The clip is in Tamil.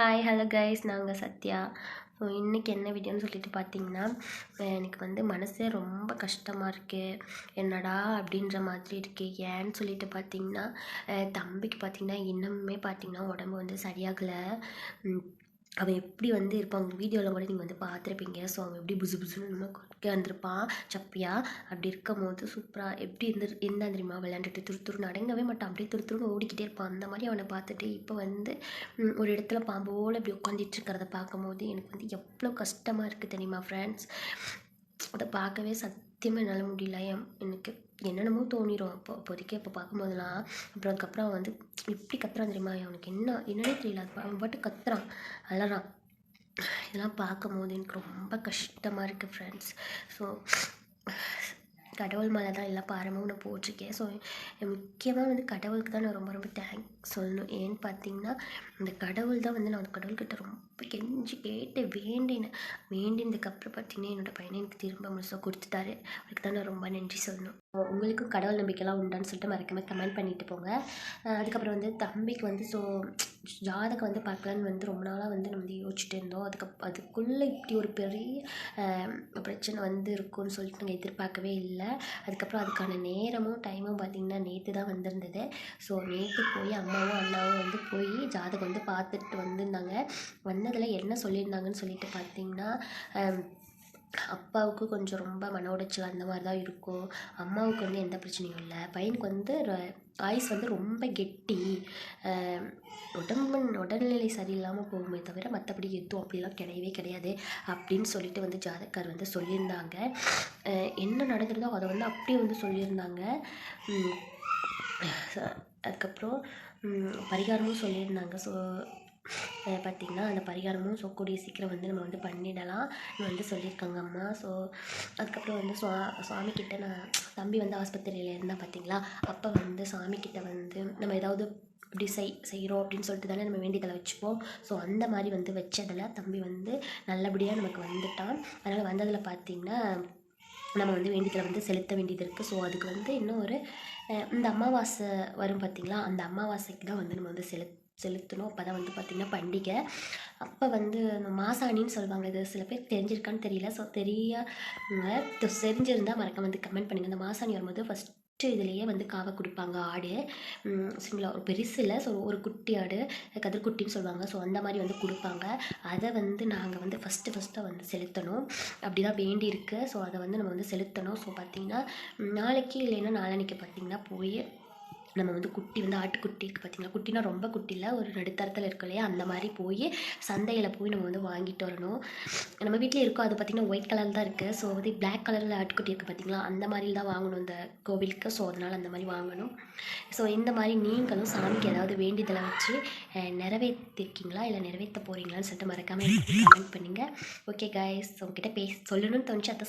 ஹாய் ஹலோ கைஸ் நாங்கள் சத்யா. ஸோ இன்றைக்கி என்ன வீடியோன்னு சொல்லிட்டு பார்த்தீங்கன்னா எனக்கு வந்து மனசே ரொம்ப கஷ்டமாக இருக்குது என்னடா அப்படின்ற மாதிரி இருக்குது ஏன்னு சொல்லிட்டு பார்த்தீங்கன்னா தம்பிக்கு பார்த்தீங்கன்னா இன்னமுமே பார்த்தீங்கன்னா உடம்பு வந்து சரியாகலை. அவன் எப்படி வந்து இருப்பான்? வீடியோவில் கூட நீங்கள் வந்து பார்த்துருப்பீங்க. ஸோ அவன் எப்படி புசு புசுன்னு நம்ம வந்திருப்பான் சப்பியா அப்படி இருக்கும் போது சூப்பராக எப்படி இருந்து இருந்தான் தெரியுமா? விளையாண்டுட்டு துரு துருன்னு அடங்கவே மாட்டான். அப்படியே துரு துருன்னு ஓடிக்கிட்டே இருப்பான். அந்த மாதிரி அவனை பார்த்துட்டு இப்போ வந்து ஒரு இடத்துல பாம்போல் இப்படி உட்காந்துட்டு இருக்கிறத பார்க்கும்போது எனக்கு வந்து எவ்வளோ கஷ்டமாக இருக்குது தெரியுமா ஃப்ரெண்ட்ஸ் அதை பார்க்கவே சத்தியமாக என்னால் முடியல. என் என்னென்னமோ தோணிடும் அப்போ அப்போதைக்கு அப்போ பார்க்கும்போதெல்லாம் அப்புறம் அதுக்கப்புறம் அவன் வந்து எப்படி கத்துறான் தெரியுமா? அவனுக்கு என்ன என்னன்னே தெரியல. அது அவன் பாட்டு கத்துறான். அழறான் இதெல்லாம் பார்க்கும்போது எனக்கு ரொம்ப கஷ்டமாக இருக்குது ஃப்ரெண்ட்ஸ் ஸோ கடவுள் மேலே தான் எல்லா பாரமும் நான் போட்டிருக்கேன். ஸோ முக்கியமாக வந்து கடவுளுக்கு தான் நான் ரொம்ப ரொம்ப தேங்க்ஸ் சொல்லணும். ஏன்னு பார்த்தீங்கன்னா இந்த கடவுள் தான் வந்து நான் அந்த கடவுள்கிட்ட ரொம்ப கெஞ்சி கேட்டு வேண்டினேன் வேண்டினதுக்கப்புறம் பார்த்தீங்கன்னா என்னோடய பையனை எனக்கு திரும்ப முழுசாக கொடுத்துட்டாரு. அதுக்கு தான் நான் ரொம்ப நன்றி சொல்லணும். உங்களுக்கும் கடவுள் நம்பிக்கைலாம் உண்டான்னு சொல்லிட்டு மறக்காமல் கமெண்ட் பண்ணிட்டு போங்க. அதுக்கப்புறம் வந்து தம்பிக்கு வந்து ஸோ ஜாதகம் வந்து பார்க்கலான்னு வந்து ரொம்ப நாளாக வந்து நம்ம வந்து யோசிச்சுட்டு இருந்தோம். அதுக்கு அதுக்குள்ளே இப்படி ஒரு பெரிய பிரச்சனை வந்து இருக்கும்னு சொல்லிட்டு நாங்கள் எதிர்பார்க்கவே இல்லை. அதுக்கப்புறம் அதுக்கான நேரமும் டைமும் பார்த்திங்கன்னா நேற்று தான் வந்திருந்தது. ஸோ நேற்று போய் அம்மாவும் அண்ணாவும் வந்து போய் ஜாதகம் வந்து பார்த்துட்டு வந்திருந்தாங்க. வந்ததில் என்ன சொல்லியிருந்தாங்கன்னு சொல்லிட்டு பார்த்திங்கன்னா அப்பாவுக்கு கொஞ்சம் ரொம்ப மன உடைச்சல் அந்த மாதிரி தான் இருக்கும். அம்மாவுக்கு வந்து எந்த பிரச்சனையும் இல்லை. பையனுக்கு வந்து ஆயுஸ் வந்து ரொம்ப கெட்டி. உடம்பு உடல்நிலை சரியில்லாமல் போகுமே தவிர மற்றபடி எதுவும் அப்படிலாம் கிடையவே கிடையாது அப்படின்னு சொல்லிட்டு வந்து ஜாதகர் வந்து சொல்லியிருந்தாங்க. என்ன நடந்திருந்தோ அதை வந்து அப்படியே வந்து சொல்லியிருந்தாங்க. அதுக்கப்புறம் பரிகாரமும் சொல்லியிருந்தாங்க. ஸோ பார்த்திங்கன்னா அந்த பரிகாரமும் ஸோ கூடிய சீக்கிரம் வந்து நம்ம வந்து பண்ணிடலாம். வந்து சொல்லியிருக்காங்க அம்மா. ஸோ அதுக்கப்புறம் வந்து சுவா சுவாமிக்கிட்ட நான் தம்பி வந்து ஆஸ்பத்திரியில் இருந்தால் பார்த்தீங்களா அப்போ வந்து சாமிக்கிட்ட வந்து நம்ம ஏதாவது இப்படி செய் செய்கிறோம் அப்படின்னு சொல்லிட்டு தானே நம்ம வேண்டியதில் வச்சுப்போம். ஸோ அந்த மாதிரி வந்து வச்சதில் தம்பி வந்து நல்லபடியாக நமக்கு வந்துட்டான். அதனால் வந்ததில் பார்த்திங்கன்னா நம்ம வந்து வேண்டியதில் வந்து செலுத்த வேண்டியது இருக்குது ஸோ அதுக்கு வந்து இன்னும் ஒரு இந்த அமாவாசை வரும் பார்த்திங்களா அந்த அமாவாசைக்கு தான் வந்து நம்ம வந்து செலுத் செலுத்தணும். அப்போ தான் வந்து பார்த்திங்கன்னா பண்டிகை. அப்போ வந்து மாசாணின்னு சொல்லுவாங்க. இது சில பேர் தெரிஞ்சிருக்கான்னு தெரியல. ஸோ தெரிய தெரிஞ்சிருந்தால் மறக்க வந்து கமெண்ட் பண்ணுங்கள் அந்த மாசாணி வரும்போது ஃபஸ்ட் இதுலேயே வந்து காவை கொடுப்பாங்க. ஆடு. சரிங்களா ஒரு பெருசு இல்லை ஸோ ஒரு குட்டி ஆடு கதிர்குட்டின்னு சொல்லுவாங்க. ஸோ அந்த மாதிரி வந்து கொடுப்பாங்க. அதை வந்து நாங்கள் வந்து ஃபஸ்ட்டு ஃபஸ்ட்டாக வந்து செலுத்தணும். அப்படி தான் வேண்டி இருக்குது ஸோ அதை வந்து நம்ம வந்து செலுத்தணும். ஸோ பார்த்திங்கன்னா நாளைக்கு இல்லைன்னா நாளன்னைக்கு பார்த்திங்கன்னா போய் நம்ம வந்து குட்டி வந்து ஆட்டுக்குட்டிக்கு பார்த்திங்கன்னா குட்டினா ரொம்ப குட்டியில் ஒரு நடுத்தரத்தில் இருக்கும் இல்லையா? அந்த மாதிரி போய் சந்தையில் போய் நம்ம வந்து வாங்கிட்டு வரணும். நம்ம வீட்டில் இருக்கோம். அது பார்த்திங்கன்னா ஒயிட் கலர் தான் இருக்குது ஸோ வந்து பிளாக் கலரில் ஆட்டுக்குட்டி இருக்குது பார்த்திங்களா அந்த மாதிரி தான் வாங்கணும் இந்த கோவிலுக்கு. ஸோ அதனால் அந்த மாதிரி வாங்கணும். ஸோ இந்த மாதிரி நீங்களும் சாமிக்கு ஏதாவது வேண்டியதில் வச்சு நிறைவேற்றிருக்கீங்களா இல்லை நிறைவேற்ற போகிறீங்களான்னு சொல்லிட்டு மறக்காமல் கமெண்ட் பண்ணுங்கள் ஓகே காய்ஸ் உங்ககிட்ட பேச சொல்லணும்னு தோணுச்சு அதை